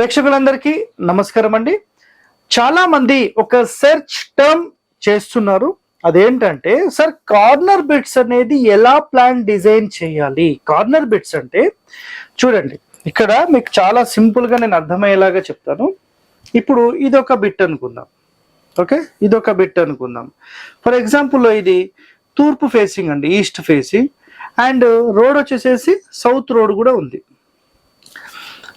ప్రేక్షకులందరికీ నమస్కారం అండి చాలామంది ఒక సెర్చ్ టర్మ్ చేస్తున్నారు. అదేంటంటే సార్ కార్నర్ బిట్స్ అనేది ఎలా ప్లాన్ డిజైన్ చేయాలి? కార్నర్ బిట్స్ అంటే చూడండి ఇక్కడ మీకు చాలా సింపుల్గా నేను అర్థమయ్యేలాగా చెప్తాను. ఇప్పుడు ఇది ఒక బిట్ అనుకుందాం. ఓకే? ఇది ఒక బిట్ అనుకుందాం. ఫర్ ఎగ్జాంపుల్ ఇది తూర్పు ఫేసింగ్ అండి ఈస్ట్ ఫేసింగ్. అండ్ రోడ్ వచ్చేసేసి సౌత్ రోడ్ కూడా ఉంది.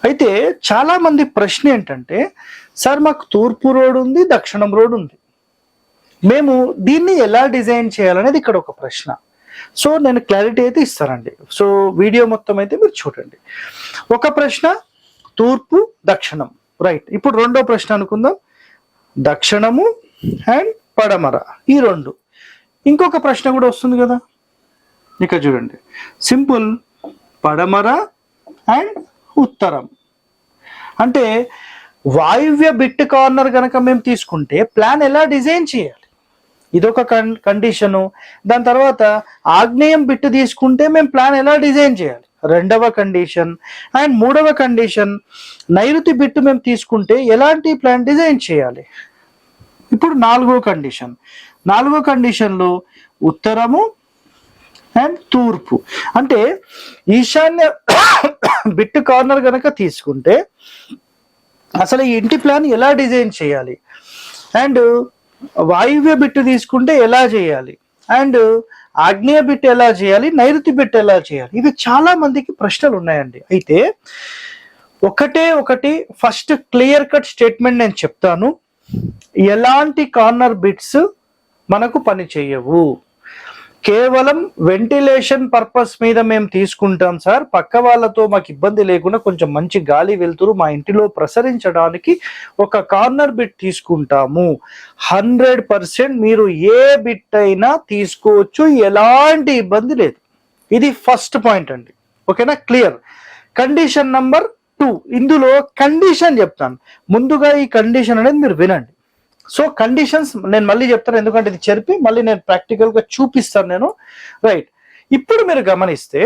అయితే చాలా మంది ప్రశ్న ఏంటంటే సార్ మాకు తూర్పు రోడ్ ఉంది దక్షిణం రోడ్ ఉంది. మేము దీన్ని ఎలా డిజైన్ చేయాలనేది ఇక్కడ ఒక ప్రశ్న. సో నేను క్లారిటీ అయితే ఇస్తానండి. సో వీడియో మొత్తం అయితే మీరు చూడండి. ఒక ప్రశ్న తూర్పు దక్షిణం. రైట్. ఇప్పుడు రెండో ప్రశ్న అనుకుందాం. దక్షిణము అండ్ పడమర. ఈ రెండు. ఇంకొక ప్రశ్న కూడా వస్తుంది కదా. ఇక చూడండి. సింపుల్. పడమర అండ్ ఉత్తరం. అంటే వాయువ్య బిట్ కార్నర్ కనుక మేము తీసుకుంటే ప్లాన్ ఎలా డిజైన్ చేయాలి? ఇదొక కన్ కండిషను. దాని తర్వాత ఆగ్నేయం బిట్ తీసుకుంటే మేము ప్లాన్ ఎలా డిజైన్ చేయాలి? రెండవ కండిషన్ అండ్ మూడవ కండిషన్ నైరుతి బిట్ మేము తీసుకుంటే ఎలాంటి ప్లాన్ డిజైన్ చేయాలి? ఇప్పుడు నాలుగో కండిషన్. నాలుగో కండిషన్లో ఉత్తరము అండ్ తూర్పు. అంటే ఈశాన్య బిట్ కార్నర్ కనుక తీసుకుంటే అసలు ఈ ఇంటి ప్లాన్ ఎలా డిజైన్ చేయాలి? అండ్ వాయువ్య బిట్ తీసుకుంటే ఎలా చేయాలి? అండ్ ఆగ్నేయ బిట్ ఎలా చేయాలి? నైరుతి బిట్ ఎలా చేయాలి? ఇవి చాలా మందికి ప్రశ్నలు ఉన్నాయండి. అయితే ఒకటే ఒకటి ఫస్ట్ క్లియర్ కట్ స్టేట్మెంట్ నేను చెప్తాను. ఎలాంటి కార్నర్ బిట్స్ మనకు పని చేయవు. కేవలం వెంటిలేషన్ పర్పస్ మీద మేము తీసుకుంటాం సార్. పక్క వాళ్ళతో మాకు ఇబ్బంది లేకుండా కొంచెం మంచి గాలి వెళ్తురు మా ఇంటిలో ప్రసరించడానికి ఒక కార్నర్ బిట్ తీసుకుంటాము. హండ్రెడ్ పర్సెంట్ మీరు ఏ బిట్ అయినా తీసుకోవచ్చు. ఎలాంటి ఇబ్బంది లేదు. ఇది ఫస్ట్ పాయింట్ అండి. ఓకేనా? క్లియర్. Condition number two. ఇందులో కండిషన్ చెప్తాను. ముందుగా ఈ కండిషన్ అనేది మీరు వినండి. సో కండిషన్స్ నేను మళ్ళీ చెప్తాను ఎందుకంటే ఇది చెరిపి మళ్ళీ నేను ప్రాక్టికల్గా చూపిస్తాను నేను. రైట్ ఇప్పుడు మీరు గమనిస్తే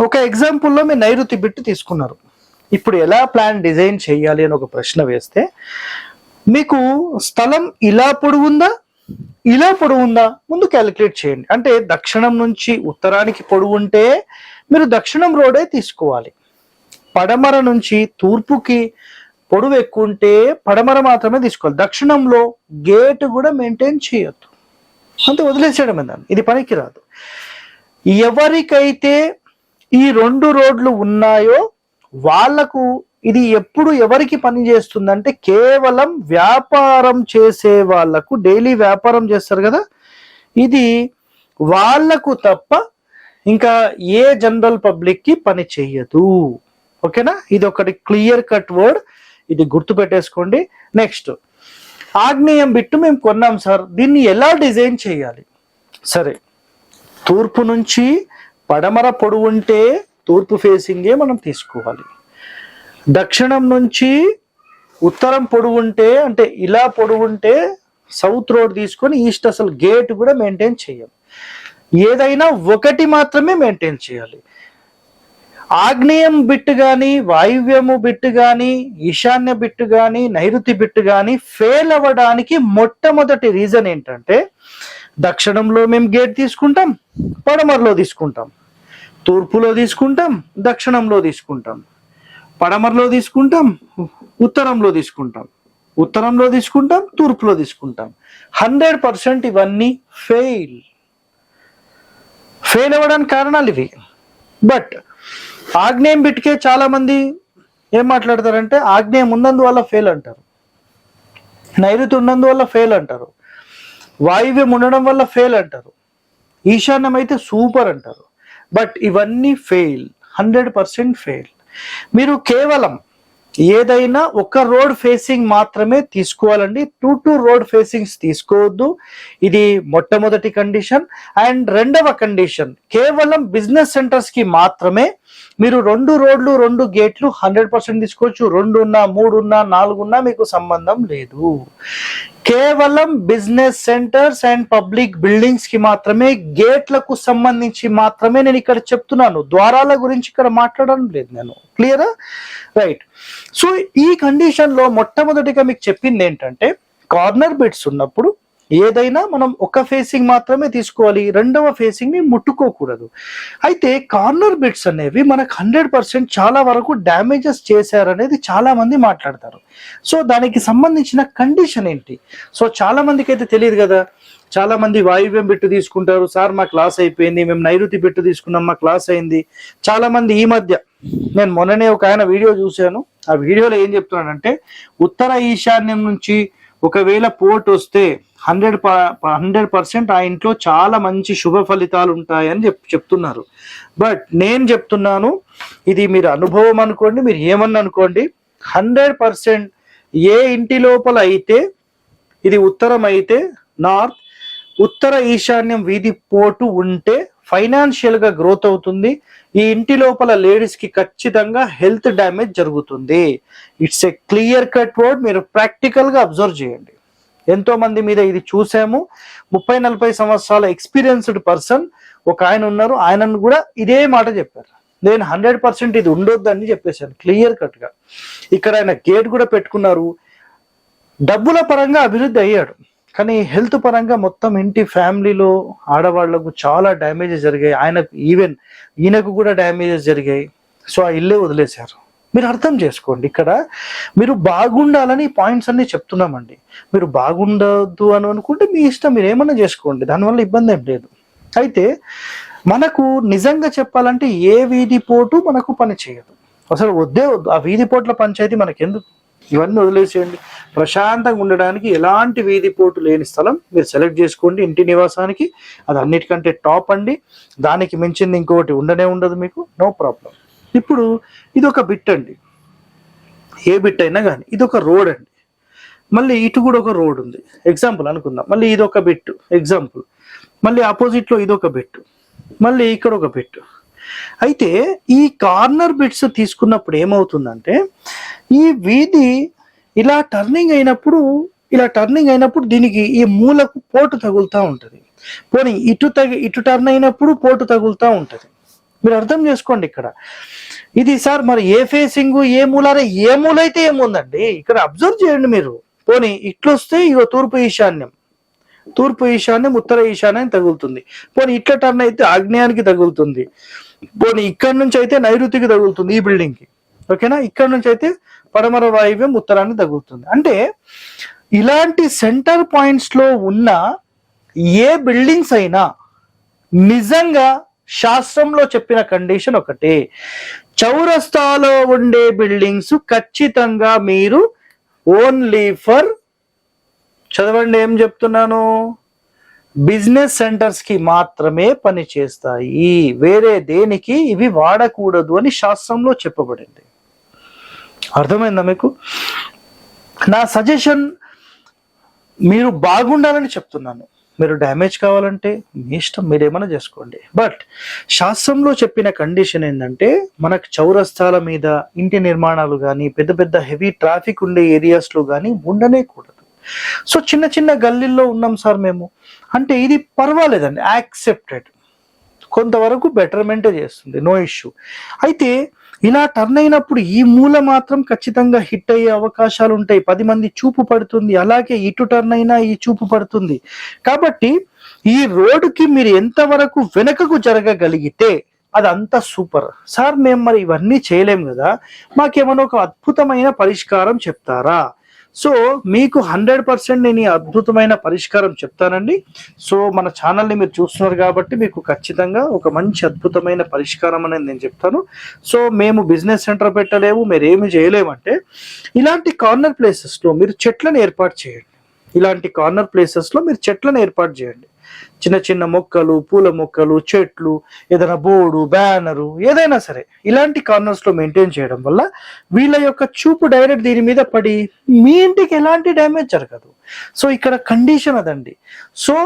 ఒక ఎగ్జాంపుల్లో మీరు నైరుతి బిట్టు తీసుకున్నారు. ఇప్పుడు ఎలా ప్లాన్ డిజైన్ చేయాలి అని ఒక ప్రశ్న వేస్తే మీకు స్థలం ఇలా పొడుగుందా ఇలా పొడవుందా ముందు క్యాలిక్యులేట్ చేయండి. అంటే దక్షిణం నుంచి ఉత్తరానికి పొడవు ఉంటే మీరు దక్షిణం రోడే తీసుకోవాలి. పడమర నుంచి తూర్పుకి పొడవు ఎక్కువ ఉంటే పడమర మాత్రమే తీసుకోవాలి. దక్షిణంలో గేట్ కూడా మెయింటైన్ చేయొద్దు. అంతే వదిలేసేయడం దాన్ని ఇది పనికి రాదు. ఎవరికైతే ఈ రెండు రోడ్లు ఉన్నాయో వాళ్ళకు ఇది ఎప్పుడు ఎవరికి పని చేస్తుందంటే కేవలం వ్యాపారం చేసే వాళ్ళకు డైలీ వ్యాపారం చేస్తారు కదా? ఇది వాళ్ళకు తప్ప ఇంకా ఏ జనరల్ పబ్లిక్కి పని చెయ్యదు ఓకేనా? ఇది ఒకటి క్లియర్ కట్ వర్డ్. ఇది గుర్తు పెట్టేసుకోండి. నెక్స్ట్ ఆగ్నేయం బిట్టు మేము కొన్నాం సార్. దీన్ని ఎలా డిజైన్ చేయాలి? సరే. తూర్పు నుంచి పడమర పొడవుంటే తూర్పు ఫేసింగే మనం తీసుకోవాలి. దక్షిణం నుంచి ఉత్తరం పొడవు ఉంటే అంటే ఇలా పొడవు ఉంటే సౌత్ రోడ్ తీసుకొని ఈస్ట్ అసలు గేట్ కూడా మెయింటైన్ చేయాలి ఏదైనా ఒకటి మాత్రమే మెయింటైన్ చేయాలి. ఆగ్నేయం బిట్ గాని వాయువ్యము బిట్ గాని ఈశాన్య బిట్ గాని నైరుతి బిట్ గాని ఫెయిల్ అవ్వడానికి మొట్టమొదటి రీజన్ ఏంటంటే దక్షిణంలో మేము గేట్ తీసుకుంటాం పడమరలో తీసుకుంటాం. తూర్పులో తీసుకుంటాం దక్షిణంలో తీసుకుంటాం. పడమరలో తీసుకుంటాం ఉత్తరంలో తీసుకుంటాం. ఉత్తరంలో తీసుకుంటాం తూర్పులో తీసుకుంటాం. హండ్రెడ్ పర్సెంట్ ఇవన్నీ ఫెయిల్ ఫెయిల్ అవ్వడానికి కారణాలు ఇవి. బట్ ఆగ్నేయం బిట్కే చాలా మంది ఏం మాట్లాడతారంటే ఆగ్నేయం ఉన్నందువల్ల ఫెయిల్ అంటారు. నైరుతి ఉన్నందువల్ల ఫెయిల్ అంటారు. వాయువ్యం ఉండడం వల్ల ఫెయిల్ అంటారు. ఈశాన్యం అయితే సూపర్ అంటారు. బట్ ఇవన్నీ ఫెయిల్ హండ్రెడ్ పర్సెంట్ ఫెయిల్ మీరు కేవలం ఏదైనా ఒక రోడ్ ఫేసింగ్ మాత్రమే తీసుకోవాలండి. టూ టూ రోడ్ ఫేసింగ్స్ తీసుకోవద్దు. ఇది మొట్టమొదటి కండిషన్ అండ్ రెండవ కండిషన్ కేవలం బిజినెస్ సెంటర్స్కి మాత్రమే మీరు రెండు రోడ్లు రెండు గేట్లు హండ్రెడ్ పర్సెంట్ తీసుకోవచ్చు. రెండు ఉన్నా మూడు ఉన్నా నాలుగు ఉన్నా మీకు సంబంధం లేదు. కేవలం బిజినెస్ సెంటర్స్ అండ్ పబ్లిక్ బిల్డింగ్స్కి మాత్రమే గేట్లకు సంబంధించి మాత్రమే నేను ఇక్కడ చెప్తున్నాను. ద్వారాల గురించి ఇక్కడ మాట్లాడడం లేదు నేను. క్లియరా రైట్ సో ఈ కండిషన్లో మొట్టమొదటిగా మీకు చెప్పింది ఏంటంటే కార్నర్ బిట్స్ ఉన్నప్పుడు ఏదైనా మనం ఒక ఫేసింగ్ మాత్రమే తీసుకోవాలి. రెండవ ఫేసింగ్ని ముట్టుకోకూడదు. అయితే కార్నర్ బిట్స్ అనేవి మనకు హండ్రెడ్ పర్సెంట్ చాలా వరకు డ్యామేజెస్ చేశారనేది చాలా మంది మాట్లాడతారు. సో దానికి సంబంధించిన కండిషన్ ఏంటి? సో చాలా మందికి అయితే తెలియదు కదా. చాలా మంది వాయువ్యం బిట్టు తీసుకుంటారు. సార్ మా క్లాస్ అయిపోయింది. మేము నైరుతి బిట్టు తీసుకున్నాం. మా క్లాస్ అయింది. చాలా మంది ఈ మధ్య నేను మొన్ననే ఒక ఆయన వీడియో చూశాను. ఆ వీడియోలో ఏం చెప్తున్నానంటే ఉత్తర ఈశాన్యం నుంచి ఒకవేళ పోర్ట్ వస్తే హండ్రెడ్ హండ్రెడ్ పర్సెంట్ ఆ ఇంట్లో చాలా మంచి శుభ ఫలితాలు ఉంటాయని చెప్ చెప్తున్నారు. బట్ నేను చెప్తున్నాను ఇది మీరు అనుభవం అనుకోండి మీరు ఏమన్నా అనుకోండి హండ్రెడ్ పర్సెంట్ ఏ ఇంటి లోపల అయితే ఇది ఉత్తరం అయితే నార్త్ ఉత్తర ఈశాన్యం వీధి పోటు ఉంటే ఫైనాన్షియల్గా గ్రోత్ అవుతుంది. ఈ ఇంటి లోపల లేడీస్కి ఖచ్చితంగా హెల్త్ డ్యామేజ్ జరుగుతుంది. It's a clear cut word మీరు ప్రాక్టికల్గా అబ్జర్వ్ చేయండి. ఎంతో మంది మీద ఇది చూసాము. ముప్పై నలభై సంవత్సరాల ఎక్స్పీరియన్స్డ్ పర్సన్ ఒక ఆయన ఉన్నారు. ఆయనను కూడా ఇదే మాట చెప్పారు. నేను హండ్రెడ్ పర్సెంట్ ఇది ఉండొద్దని చెప్పేశాను. క్లియర్ కట్గా. ఇక్కడ ఆయన గేట్ కూడా పెట్టుకున్నారు. డబ్బుల పరంగా అభివృద్ధి అయ్యాడు. కానీ హెల్త్ పరంగా మొత్తం ఇంటి ఫ్యామిలీలో ఆడవాళ్ళకు చాలా డ్యామేజెస్ జరిగాయి. ఆయనకు ఈవెన్ ఈయనకు కూడా డ్యామేజెస్ జరిగాయి. సో ఆ ఇల్లే వదిలేశారు. మీరు అర్థం చేసుకోండి. ఇక్కడ మీరు బాగుండాలని పాయింట్స్ అన్ని చెప్తున్నామండి. మీరు బాగుండద్దు అని అనుకుంటే మీ ఇష్టం మీరు ఏమన్నా చేసుకోండి. దానివల్ల ఇబ్బంది ఏం లేదు. అయితే మనకు నిజంగా చెప్పాలంటే ఏ వీధి పోటు మనకు పని చేయదు. అసలు వద్దే వద్దు. ఆ వీధి పోట్ల పంచాయతీ మనకెందుకు? ఇవన్నీ వదిలేసేయండి. ప్రశాంతంగా ఉండడానికి ఎలాంటి వీధి పోటు లేని స్థలం మీరు సెలెక్ట్ చేసుకోండి. ఇంటి నివాసానికి. అది అన్నిటికంటే టాప్ అండి. దానికి మించింది ఇంకొకటి ఉండనే ఉండదు మీకు. No problem. ఇప్పుడు ఇది ఒక బిట్ అండి. ఏ బిట్ అయినా కానీ ఇది ఒక రోడ్ అండి. మళ్ళీ ఇటు కూడా ఒక రోడ్ ఉంది. ఎగ్జాంపుల్ అనుకుందాం. మళ్ళీ ఇది ఒక బిట్. ఎగ్జాంపుల్ మళ్ళీ ఆపోజిట్లో ఇది ఒక బిట్. మళ్ళీ ఇక్కడ ఒక బిట్. అయితే ఈ కార్నర్ బిట్స్ తీసుకున్నప్పుడు ఏమవుతుందంటే ఈ వీధి ఇలా టర్నింగ్ అయినప్పుడు ఇలా టర్నింగ్ అయినప్పుడు దీనికి ఈ మూలకు పోటు తగులుతూ ఉంటుంది. పోనీ ఇటు తగి ఇటు టర్న్ అయినప్పుడు పోటు తగులుతూ ఉంటుంది. మీరు అర్థం చేసుకోండి ఇక్కడ. ఇది సార్ మరి ఏ ఫేసింగ్ ఏ మూలారే ఏ మూలైతే ఏముందండి ఇక్కడ అబ్జర్వ్ చేయండి మీరు. పోనీ ఇట్లొస్తే ఇగో తూర్పు ఈశాన్యం. తూర్పు ఈశాన్యం ఉత్తర ఈశాన్యం తగులుతుంది. పోనీ ఇట్ల టర్న్ అయితే ఆగ్నేయానికి తగులుతుంది. పోనీ ఇక్కడ నుంచి అయితే నైరుతికి తగులుతుంది ఈ బిల్డింగ్కి ఓకేనా? ఇక్కడ నుంచి అయితే పడమర వాయువ్యం ఉత్తరానికి తగులుతుంది. అంటే ఇలాంటి సెంటర్ పాయింట్స్లో ఉన్న ఏ బిల్డింగ్స్ అయినా నిజంగా శాస్త్రంలో చెప్పిన కండిషన్ ఒకటి. చౌరస్తాలో ఉండే బిల్డింగ్స్ ఖచ్చితంగా మీరు ఓన్లీ ఫర్ చదవండి ఏం చెప్తున్నాను? బిజినెస్ సెంటర్స్కి మాత్రమే పని చేస్తాయి. వేరే దేనికి ఇవి వాడకూడదు అని శాస్త్రంలో చెప్పబడింది. అర్థమైందా మీకు? నా సజెషన్ మీరు బాగుండాలని చెప్తున్నాను. మీరు డ్యామేజ్ కావాలంటే మీ ఇష్టం మీరు ఏమైనా చేసుకోండి. బట్ శాస్త్రంలో చెప్పిన కండిషన్ ఏంటంటే మనకు చౌరస్తాల మీద ఇంటి నిర్మాణాలు కానీ పెద్ద పెద్ద హెవీ ట్రాఫిక్ ఉండే ఏరియాస్లో కానీ ఉండనే కూడదు సో చిన్న చిన్న గల్లీల్లో ఉన్నాం సార్ మేము. అంటే ఇది పర్వాలేదండి. యాక్సెప్టెడ్ కొంతవరకు బెటర్మెంటే చేస్తుంది నో ఇష్యూ అయితే ఇలా టర్న్ అయినప్పుడు ఈ మూల మాత్రం ఖచ్చితంగా హిట్ అయ్యే అవకాశాలు ఉంటాయి. పది మంది చూపు పడుతుంది అలాగే ఇటు టర్న్ అయినా ఈ చూపు పడుతుంది. కాబట్టి ఈ రోడ్డుకి మీరు ఎంతవరకు వెనకకు జరగగలిగితే అది అంత సూపర్ సార్ మేము మరి ఇవన్నీ చేయలేం కదా? మాకేమైనా ఒక అద్భుతమైన పరిష్కారం చెప్తారా? సో మీకు హండ్రెడ్ పర్సెంట్ నేను అద్భుతమైన పరిష్కారం చెప్తానండి. సో మన ఛానల్ని మీరు చూస్తున్నారు కాబట్టి మీకు ఖచ్చితంగా ఒక మంచి అద్భుతమైన పరిష్కారం అనేది నేను చెప్తాను. సో మేము బిజినెస్ సెంటర్ పెట్టలేము మీరు ఏమి చేయలేమంటే ఇలాంటి కార్నర్ ప్లేసెస్లో మీరు చెట్లను ఏర్పాటు చేయండి. ఇలాంటి కార్నర్ ప్లేసెస్లో మీరు చెట్లను ఏర్పాటు చేయండి. చిన్న చిన్న మొక్కలు పూల మొక్కలు చెట్లు ఏదైనా బోర్డు బ్యానరు ఏదైనా సరే ఇలాంటి కార్నర్స్లో మెయింటైన్ చేయడం వల్ల వీళ్ళ యొక్క చూపు డైరెక్ట్ దీని మీద పడి మీ ఇంటికి ఎలాంటి డ్యామేజ్ జరగదు. సో ఇక్కడ కండిషన్ అదండి. సో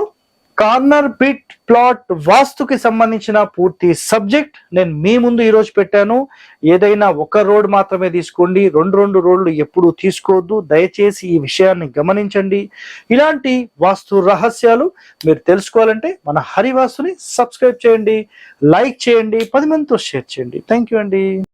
కార్నర్ బిట్ ప్లాట్ వాస్తుకి సంబంధించిన పూర్తి సబ్జెక్ట్ నేను మీ ముందు ఈరోజు పెట్టాను. ఏదైనా ఒక రోడ్ మాత్రమే తీసుకోండి. రెండు రెండు రోడ్లు ఎప్పుడు తీసుకోవద్దు. దయచేసి ఈ విషయాన్ని గమనించండి. ఇలాంటి వాస్తు రహస్యాలు మీరు తెలుసుకోవాలంటే మన హరివాస్తుని సబ్స్క్రైబ్ చేయండి లైక్ చేయండి పది మందితో షేర్ చేయండి. థ్యాంక్ యూ అండి.